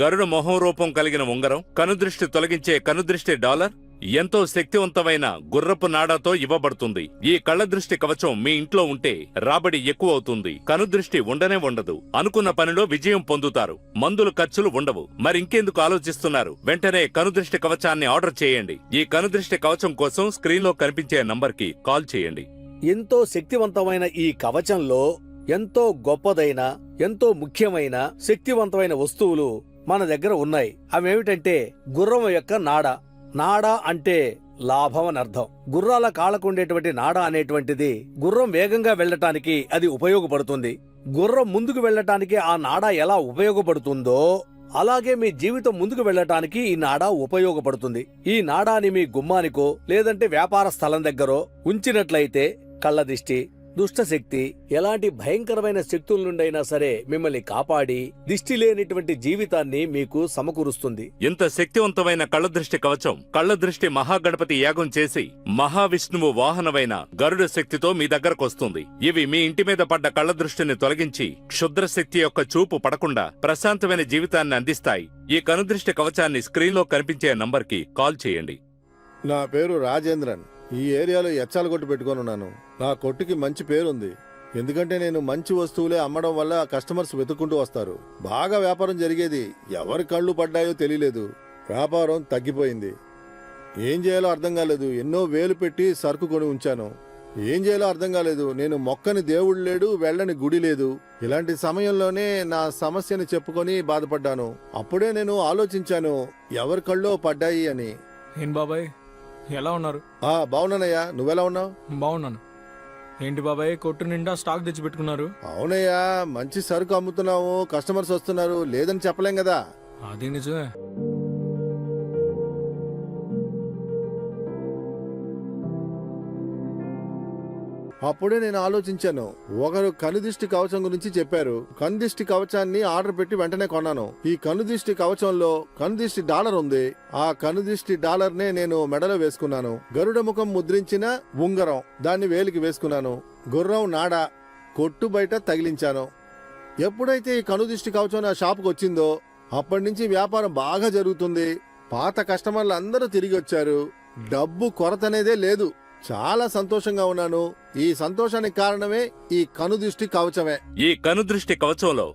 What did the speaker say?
గరుడ మొహం రూపం కలిగిన ఉంగరం కనుదృష్టి తొలగించే కనుదృష్టి డాలర్ ఎంతో శక్తివంతమైన గుర్రపు నాడాతో ఇవ్వబడుతుంది. ఈ కళ్ళదృష్టి కవచం మీ ఇంట్లో ఉంటే రాబడి ఎక్కువ అవుతుంది కనుదృష్టి ఉండనే ఉండదు. అనుకున్న పనిలో విజయం పొందుతారు. మందులు ఖర్చులు ఉండవు. మరింకెందుకు ఆలోచిస్తున్నారు? వెంటనే కనుదృష్టి కవచాన్ని ఆర్డర్ చేయండి. ఈ కనుదృష్టి కవచం కోసం స్క్రీన్లో కనిపించే నంబర్కి కాల్ చేయండి. ఎంతో శక్తివంతమైన ఈ కవచంలో ఎంతో గొప్పదైన ఎంతో ముఖ్యమైన శక్తివంతమైన వస్తువులు మన దగ్గర ఉన్నాయి. అవేమిటంటే గుర్రం యొక్క నాడ. నాడ అంటే లాభం అని అర్థం. గుర్రాల కాళ్ళకుండేటువంటి నాడ అనేటువంటిది గుర్రం వేగంగా వెళ్ళటానికి అది ఉపయోగపడుతుంది. గుర్రం ముందుకు వెళ్ళటానికి ఆ నాడ ఎలా ఉపయోగపడుతుందో అలాగే మీ జీవితం ముందుకు వెళ్ళటానికి ఈ నాడ ఉపయోగపడుతుంది. ఈ నాడాని మీ గుమ్మానికో లేదంటే వ్యాపార స్థలం దగ్గరో ఉంచినట్లయితే కళ్ళదిష్టి దుష్టశక్తి ఎలాంటి భయంకరమైన శక్తుల నుండైనా సరే మిమ్మల్ని కాపాడి దిష్టి లేనిటువంటి జీవితాన్ని మీకు సమకూరుస్తుంది. ఇంత శక్తివంతమైన కళ్ళదృష్టి కవచం కళ్ళదృష్టి మహాగణపతి యాగం చేసి మహావిష్ణువు వాహనమైన గరుడ శక్తితో మీ దగ్గరకొస్తుంది ఇవి మీ ఇంటి మీద పడ్డ కళ్ళదృష్టిని తొలగించి క్షుద్ర శక్తి యొక్క చూపు పడకుండా ప్రశాంతమైన జీవితాన్ని అందిస్తాయి. ఈ కనుదృష్టి కవచాన్ని స్క్రీన్లో కనిపించే నంబర్కి కాల్ చేయండి. నా పేరు రాజేంద్రన్. ఈ ఏరియాలో ఎచ్చాల కొట్టు పెట్టుకొని ఉన్నాను. నా కొట్టుకి మంచి పేరుంది. ఎందుకంటే నేను మంచి వస్తువులే అమ్మడం వల్ల కస్టమర్స్ వెతుక్కుంటూ వస్తారు. బాగా వ్యాపారం జరిగేది ఎవరి కళ్ళు పడ్డాయో తెలియలేదు. వ్యాపారం తగ్గిపోయింది. ఏం చేయాలో అర్థం కాలేదు. ఎన్నో వేలు పెట్టి సరుకు కొని ఉంచాను. ఏం చేయాలో అర్థం కాలేదు. నేను మొక్కని దేవుడు లేడు వెళ్ళని గుడి లేదు. ఇలాంటి సమయంలోనే నా సమస్యని చెప్పుకొని బాధపడ్డాను. అప్పుడే నేను ఆలోచించాను ఎవరి కళ్ళో పడ్డాయి అని. ఏం బాబాయ్? ఎలా ఉన్నారు? ఆ బాగున్నానయ్యా. నువ్వెలా ఉన్నావు? బాగున్నాను. ఏంటి బాబాయ్ కొట్టు నిండా స్టాక్ తెచ్చి పెట్టుకున్నారు? అవునయ్యా మంచి సరుకు అమ్ముతున్నావు కస్టమర్స్ వస్తున్నారు లేదని చెప్పలేం కదా? అది నిజమే. అప్పుడే నేను ఆలోచించాను. ఒకరు కనుదిష్టి కవచం గురించి చెప్పారు. కనుదిష్టి కవచాన్ని ఆర్డర్ పెట్టి వెంటనే కొన్నాను. ఈ కనుదిష్టి కవచంలో కనుదిష్టి డాలర్ ఉంది. ఆ కనుదిష్టి డాలర్ నే నేను మెడలో వేసుకున్నాను. గరుడ ముఖం ముద్రించిన ఉంగరం దాన్ని వేలికి వేసుకున్నాను. గుర్రం నాడ కొట్టు బయట తగిలించాను. ఎప్పుడైతే ఈ కనుదిష్టి కవచం నా షాప్కి వచ్చిందో అప్పటి నుంచి వ్యాపారం బాగా జరుగుతుంది. పాత కస్టమర్లు అందరూ తిరిగి వచ్చారు. డబ్బు కొరత అనేదే లేదు. చాలా సంతోషంగా ఉన్నాను. ఈ సంతోషానికి కారణమే ఈ కనుదృష్టి కవచమే. ఈ కనుదృష్టి కవచంలో